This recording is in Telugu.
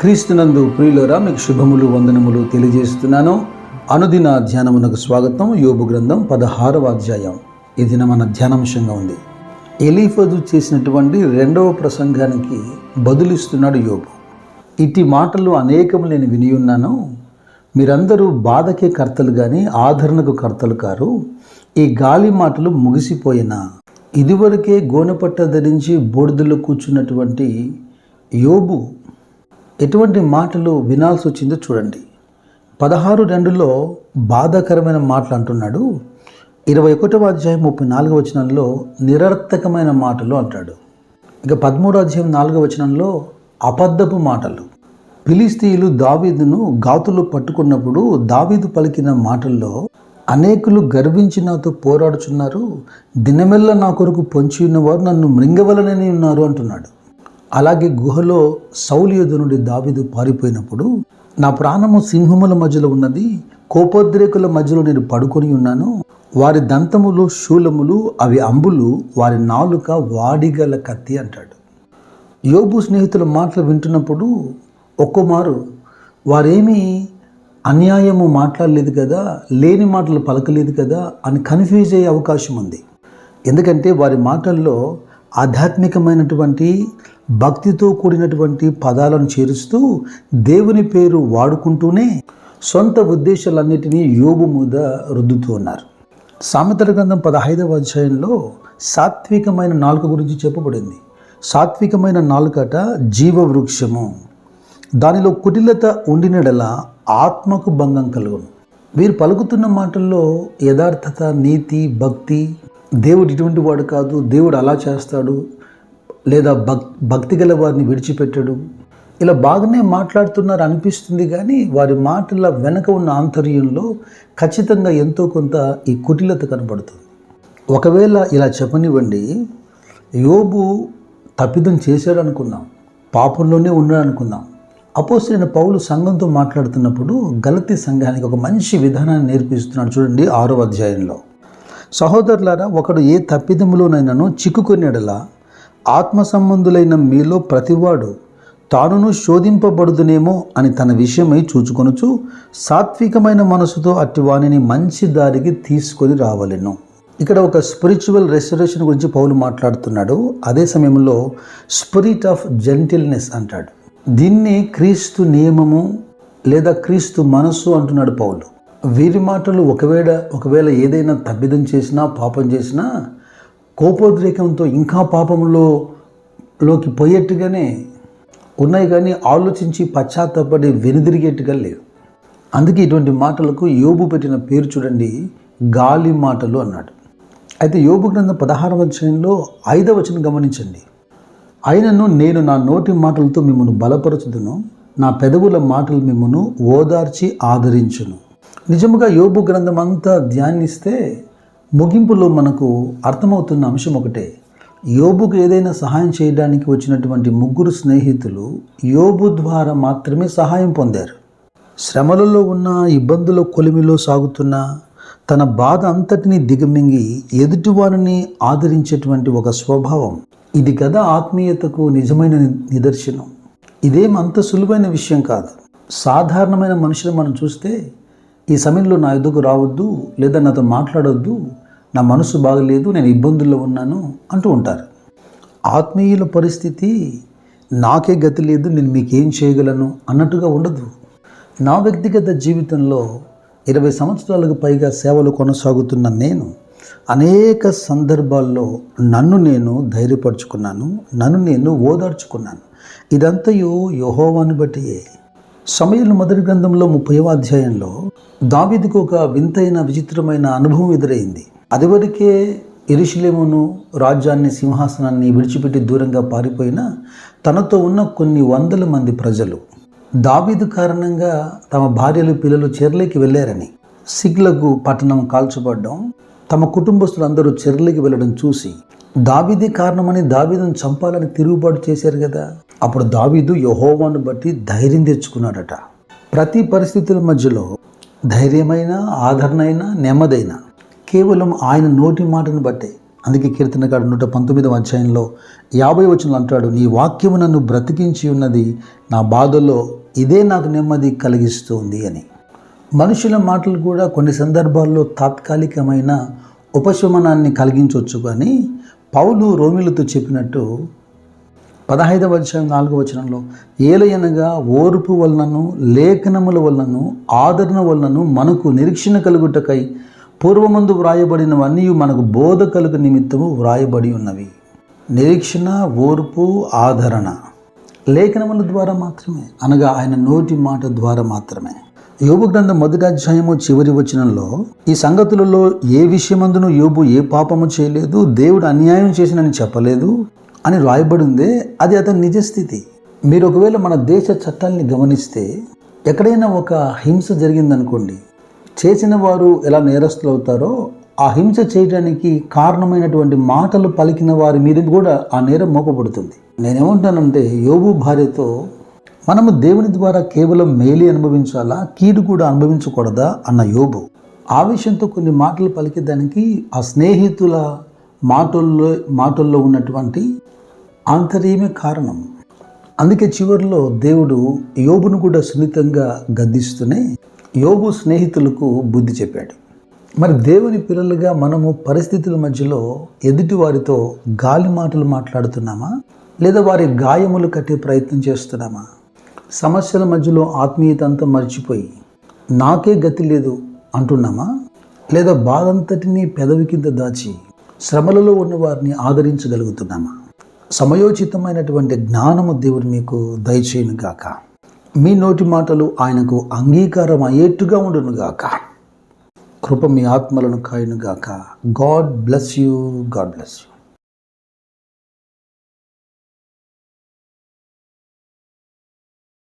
క్రీస్తునందు ప్రియులరా మీకు శుభములు వందనములు తెలియజేస్తున్నాను. అనుదిన ధ్యానమునకు స్వాగతం. యోబు గ్రంథం పదహారవ అధ్యాయం. ఈ దిన మన ధ్యానాంశంగా ఉంది. ఎలీఫజు చేసినటువంటి రెండవ ప్రసంగానికి బదులిస్తున్నాడు యోబు. ఇట్టి మాటలు అనేకము నేను విని ఉన్నాను. మీరందరూ బాధకే కర్తలు కానీ ఆదరణకు కర్తలు కారు. ఈ గాలి మాటలు ముగిసిపోయిన ఇదివరకే గోనెపట్ట ధరించి బూడిదలో కూర్చున్నటువంటి యోబు ఎటువంటి మాటలు వినాల్సి వచ్చిందో చూడండి. పదహారు రెండులో బాధాకరమైన మాటలు అంటున్నాడు. ఇరవై ఒకటవ అధ్యాయం ముప్పై నాలుగవ వచనంలో నిరర్థకమైన మాటలు అంటాడు. ఇక పదమూడో అధ్యాయం నాలుగవ వచనంలో అబద్ధపు మాటలు. ఫిలిస్తీయులు దావీదును గాతులు పట్టుకున్నప్పుడు దావీదు పలికిన మాటల్లో అనేకులు గర్వించి నాతో పోరాడుచున్నారు. దినమెల్ల నా కొరకు పొంచి ఉన్నవారు నన్ను మృంగవలనని ఉన్నారు అంటున్నాడు. అలాగే గుహలో సౌలు నుండి దావీదు పారిపోయినప్పుడు నా ప్రాణము సింహముల మధ్యలో ఉన్నది కోపోద్రేకుల మధ్యలో నేను పడుకొని ఉన్నాను వారి దంతములు శూలములు అవి అంబులు వారి నాలుక వాడిగల కత్తి అంటాడు. యోబు స్నేహితుల మాటలు వింటున్నప్పుడు ఒక్కోమారు వారేమీ అన్యాయము మాట్లాడలేదు కదా లేని మాటలు పలకలేదు కదా అని కన్ఫ్యూజ్ అయ్యే అవకాశం ఉంది ఎందుకంటే వారి మాటల్లో ఆధ్యాత్మికమైనటువంటి భక్తితో కూడినటువంటి పదాలను చేరుస్తూ దేవుని పేరు వాడుకుంటూనే సొంత ఉద్దేశాలన్నిటినీ యోగు మీద రుద్దుతూ ఉన్నారు. సామెతల గ్రంథం పదహైదవ అధ్యాయంలో సాత్వికమైన నాలుక గురించి చెప్పబడింది. సాత్వికమైన నాలుకట జీవ వృక్షము దానిలో కుటిలత ఉండినడల ఆత్మకు భంగం కలుగును. వీరు పలుకుతున్న మాటల్లో యథార్థత నీతి భక్తి దేవుడు ఇటువంటి వాడు కాదు దేవుడు అలా చేస్తాడు లేదా భక్ భక్తి గల వారిని విడిచిపెట్టడు. ఇలా బాగానే మాట్లాడుతున్నారు అనిపిస్తుంది కానీ వారి మాటల వెనక ఉన్న ఆంతర్యంలో ఖచ్చితంగా ఎంతో కొంత ఈ కుటిలత కనబడుతుంది. ఒకవేళ ఇలా చెప్పనివ్వండి యోబు తప్పిదం చేశాడు అనుకుందాం పాపంలోనే ఉన్నాడు అనుకుందాం అపోసిన పౌలు సంఘంతో మాట్లాడుతున్నప్పుడు గలతీ సంఘానికి ఒక మంచి విధానాన్ని నేర్పిస్తున్నాడు. చూడండి ఆరో అధ్యాయంలో. సహోదరులారా ఒకడు ఏ తప్పిదములోనైనాను చిక్కుకొనేడలా ఆత్మ సంబంధులైన మీలో ప్రతివాడు తానును శోధింపబడుదునేమో అని తన విషయమై చూచుకొనుచు సాత్వికమైన మనసుతో అట్టి వానిని మంచి దారికి తీసుకొని రావలను. ఇక్కడ ఒక స్పిరిచువల్ రెస్టరేషన్ గురించి పౌలు మాట్లాడుతున్నాడు. అదే సమయంలో స్పిరిట్ ఆఫ్ జెంటిల్నెస్ అంటాడు. దీన్ని క్రీస్తు నియమము లేదా క్రీస్తు మనస్సు అంటున్నాడు పౌలు. వీరి మాటలు ఒకవేళ ఒకవేళ ఏదైనా తబ్బిదం చేసినా పాపం చేసినా కోపోద్రేకంతో ఇంకా పాపంలో లోకి పోయేట్టుగానే ఉన్నాయి కానీ ఆలోచించి పశ్చాత్తపడి వెనుదిరిగేట్టుగా లేవు. అందుకే ఇటువంటి మాటలకు యోబు పెట్టిన పేరు చూడండి గాలి మాటలు అన్నాడు. అయితే యోబు గ్రంథం పదహారవ అధ్యాయంలో ఐదవ వచనం గమనించండి. అయినను నేను నా నోటి మాటలతో మిమ్మల్ని బలపరచుదును నా పెదవుల మాటలు మిమ్మను ఓదార్చి ఆదరించును. నిజముగా యోబు గ్రంథం అంతా ధ్యానిస్తే ముగింపులో మనకు అర్థమవుతున్న అంశం ఒకటే. యోబుకు ఏదైనా సహాయం చేయడానికి వచ్చినటువంటి ముగ్గురు స్నేహితులు యోబు ద్వారా మాత్రమే సహాయం పొందారు. శ్రమలలో ఉన్న ఇబ్బందుల కొలిమిలో సాగుతున్న తన బాధ అంతటిని దిగమింగి ఎదుటివారిని ఆదరించేటువంటి ఒక స్వభావం. ఇది కదా ఆత్మీయతకు నిజమైన నిదర్శనం. ఇదేం అంత సులువైన విషయం కాదు. సాధారణమైన మనుషులు మనం చూస్తే ఈ సమయంలో నా ఎదుగు రావద్దు లేదా నాతో మాట్లాడొద్దు నా మనసు బాగలేదు నేను ఇబ్బందుల్లో ఉన్నాను అంటూ ఉంటారు. ఆత్మీయుల పరిస్థితి నాకే గతి లేదు నేను మీకేం చేయగలను అన్నట్టుగా ఉండదు. నా వ్యక్తిగత జీవితంలో ఇరవై సంవత్సరాలకు పైగా సేవలు కొనసాగుతున్న నేను అనేక సందర్భాల్లో నన్ను నేను ధైర్యపరుచుకున్నాను నన్ను నేను ఓదార్చుకున్నాను. ఇదంతయు యహోవాని బట్టియే సమయంలో మొదటి గ్రంథంలో ముప్పైవ అధ్యాయంలో దావీదుకు ఒక వింతైన విచిత్రమైన అనుభవం ఎదురైంది. అదివరకే ఎరుషులేమును రాజ్యాన్ని సింహాసనాన్ని విడిచిపెట్టి దూరంగా పారిపోయిన తనతో ఉన్న కొన్ని వందల మంది ప్రజలు దావీదు కారణంగా తమ భార్యలు పిల్లలు చెర్లేకి వెళ్ళారని సిగ్లకు పట్టణం కాల్చబడ్డం తమ కుటుంబస్తులందరూ చెర్లకి వెళ్ళడం చూసి దావీదే కారణమని దావీదును చంపాలని తిరుగుబాటు చేశారు కదా అప్పుడు దావీదు యహోవాను బట్టి ధైర్యం తెచ్చుకున్నాడట. ప్రతి పరిస్థితుల మధ్యలో ధైర్యమైన ఆదరణైన నెమ్మదైన కేవలం ఆయన నోటి మాటను బట్టే. అందుకే కీర్తనకాడు నూట పంతొమ్మిదవ అధ్యాయంలో యాభై వచనంలో అంటాడు నీ వాక్యము నన్ను బ్రతికించి ఉన్నది నా బాధలో ఇదే నాకు నెమ్మది కలిగిస్తుంది అని. మనుషుల మాటలు కూడా కొన్ని సందర్భాల్లో తాత్కాలికమైన ఉపశమనాన్ని కలిగించవచ్చు కానీ పౌలు రోమిలతో చెప్పినట్టు పదహైదవ అధ్యాయం నాలుగవ వచనంలో ఏలయనగా ఓర్పు వలనను లేఖనముల వలనను ఆదరణ వలనను మనకు నిరీక్షణ కలుగుటకై పూర్వమందు వ్రాయబడినవన్నీ మనకు బోధ కలుగు నిమిత్తము వ్రాయబడి ఉన్నవి. నిరీక్షణ ఓర్పు ఆదరణ లేఖనముల ద్వారా మాత్రమే. అనగా ఆయన నోటి మాట ద్వారా మాత్రమే. యోబు గ్రంథం మొదటి అధ్యాయము చివరి వచనంలో ఈ సంగతులలో ఏ విషయమందును యోబు ఏ పాపము చేయలేదు దేవుడు అన్యాయం చేసినని చెప్పలేదు అని రాయబడి ఉంది అది అతని నిజస్థితి మీరు ఒకవేళ మన దేశ చట్టాల్ని గమనిస్తే ఎక్కడైనా ఒక హింస జరిగిందనుకోండి. చేసిన వారు ఎలా నేరస్తులు అవుతారో ఆ హింస చేయడానికి కారణమైనటువంటి మాటలు పలికిన వారి మీద కూడా ఆ నేరం మోపబడుతుంది. నేనేమంటానంటే యోబు భార్యతో మనము దేవుని ద్వారా కేవలం మేలి అనుభవించాలా? కీడు కూడా అనుభవించకూడదా? అన్న యోబు. ఆ విషయంతో కొన్ని మాటలు పలికేదానికి ఆ స్నేహితుల మాటల్లో మాటల్లో ఉన్నటువంటి ఆంతర్యమే కారణం. అందుకే చివరిలో దేవుడు యోబును కూడా సున్నితంగా గద్దిస్తూనే యోబు స్నేహితులకు బుద్ధి చెప్పాడు. మరి దేవుని పిల్లలుగా మనము పరిస్థితుల మధ్యలో ఎదుటి వారితో గాలి మాటలు మాట్లాడుతున్నామా? లేదా వారి గాయములు కట్టే ప్రయత్నం చేస్తున్నామా? సమస్యల మధ్యలో ఆత్మీయత అంతా మర్చిపోయి నాకే గతి లేదు అంటున్నామా? లేదా బాధంతటినీ పెదవి కింద దాచి శ్రమలలో ఉన్న వారిని ఆదరించగలుగుతున్నామా? సమయోచితమైనటువంటి జ్ఞానము దేవుడు మీకు దయచేయును గాక. మీ నోటి మాటలు ఆయనకు అంగీకారం అయ్యేట్టుగా ఉండును గాక. కృప మీ ఆత్మలను కాయను గాక. God bless you. God bless you.